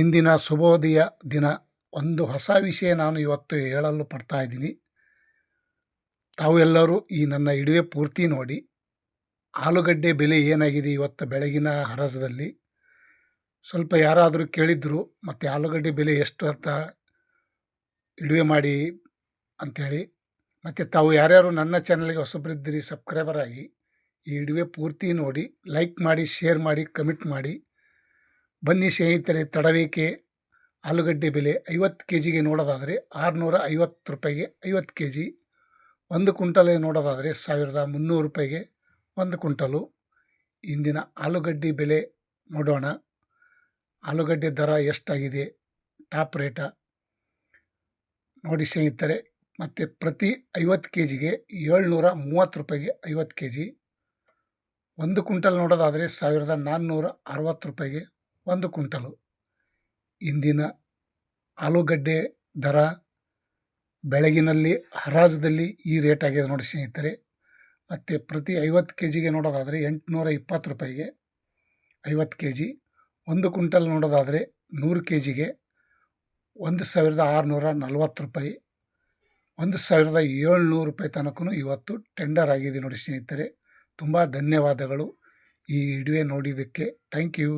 ಇಂದಿನ ಶುಭೋದಯ ದಿನ. ಒಂದು ಹೊಸ ವಿಷಯ ನಾನು ಇವತ್ತು ಹೇಳಲು ಪಡ್ತಾ ಇದ್ದೀನಿ. ತಾವು ಎಲ್ಲರೂ ಈ ನನ್ನ ಇಡುವೆ ಪೂರ್ತಿ ನೋಡಿ. ಆಲೂಗಡ್ಡೆ ಬೆಲೆ ಏನಾಗಿದೆ ಇವತ್ತು ಬೆಳಗಿನ ಹರಸದಲ್ಲಿ? ಸ್ವಲ್ಪ ಯಾರಾದರೂ ಕೇಳಿದ್ರು, ಮತ್ತು ಆಲೂಗಡ್ಡೆ ಬೆಲೆ ಎಷ್ಟು ಅಂತ ಇಡುವೆ ಮಾಡಿ ಅಂಥೇಳಿ. ಮತ್ತು ತಾವು ಯಾರ್ಯಾರು ನನ್ನ ಚಾನಲ್ಗೆ ಹೊಸಬ್ರಿದ್ದೀರಿ, ಸಬ್ಸ್ಕ್ರೈಬರ್ ಆಗಿ, ಈ ಇಡುವೆ ಪೂರ್ತಿ ನೋಡಿ. ಲೈಕ್ ಮಾಡಿ, ಶೇರ್ ಮಾಡಿ, ಕಮೆಂಟ್ ಮಾಡಿ. ಬನ್ನಿ ಸ್ನೇಹಿತರೆ, ತಡವೇಕೆ? ಆಲೂಗಡ್ಡೆ ಬೆಲೆ ಐವತ್ತು ಕೆ ಜಿಗೆ ನೋಡೋದಾದರೆ ಆರುನೂರ ಐವತ್ತು ರೂಪಾಯಿಗೆ ಐವತ್ತು ಕೆ ಜಿ ಒಂದು ಕುಂಟಲೆ ನೋಡೋದಾದರೆ ಸಾವಿರದ ಮುನ್ನೂರು ರೂಪಾಯಿಗೆ ಒಂದು ಕುಂಟಲು ಇಂದಿನ ಆಲೂಗಡ್ಡೆ ಬೆಲೆ ನೋಡೋಣ. ಆಲೂಗಡ್ಡೆ ದರ ಎಷ್ಟಾಗಿದೆ? Top rate. ನೋಡಿ ಸ್ನೇಹಿತರೆ, ಮತ್ತು ಪ್ರತಿ ಐವತ್ತು ಕೆ ಜಿಗೆ ಏಳ್ನೂರ ಮೂವತ್ತು ರೂಪಾಯಿಗೆ ಐವತ್ತು ಕೆ ಜಿ ಒಂದು ಕುಂಟಲ್ ನೋಡೋದಾದರೆ ಸಾವಿರದ ನಾನ್ನೂರ ಅರವತ್ತು ರೂಪಾಯಿಗೆ ಒಂದು ಕುಂಟಲು ಇಂದಿನ ಆಲೂಗಡ್ಡೆ ದರ ಬೆಳಗಿನಲ್ಲಿ ಹರಾಜದಲ್ಲಿ ಈ ರೇಟ್ ಆಗಿದೆ ನೋಡಿ ಸ್ನೇಹಿತರೆ. ಮತ್ತು ಪ್ರತಿ ಐವತ್ತು ಕೆ ಜಿಗೆ ನೋಡೋದಾದರೆ ಎಂಟುನೂರ ಇಪ್ಪತ್ತು ರೂಪಾಯಿಗೆ ಐವತ್ತು ಕೆ ಜಿ ಒಂದು ಕುಂಟಲ್ ನೋಡೋದಾದರೆ ನೂರು ಕೆ ಜಿಗೆ ಒಂದು ಸಾವಿರದ ಆರುನೂರ ನಲ್ವತ್ತು ರೂಪಾಯಿ. ಒಂದು ಸಾವಿರದ ಏಳ್ನೂರು ರೂಪಾಯಿ ತನಕೂ ಇವತ್ತು ಟೆಂಡರ್ ಆಗಿದೆ ನೋಡಿ ಸ್ನೇಹಿತರೆ. ತುಂಬ ಧನ್ಯವಾದಗಳು ಈ ವಿಡಿಯೋ ನೋಡಿದ್ದಕ್ಕೆ. Thank you.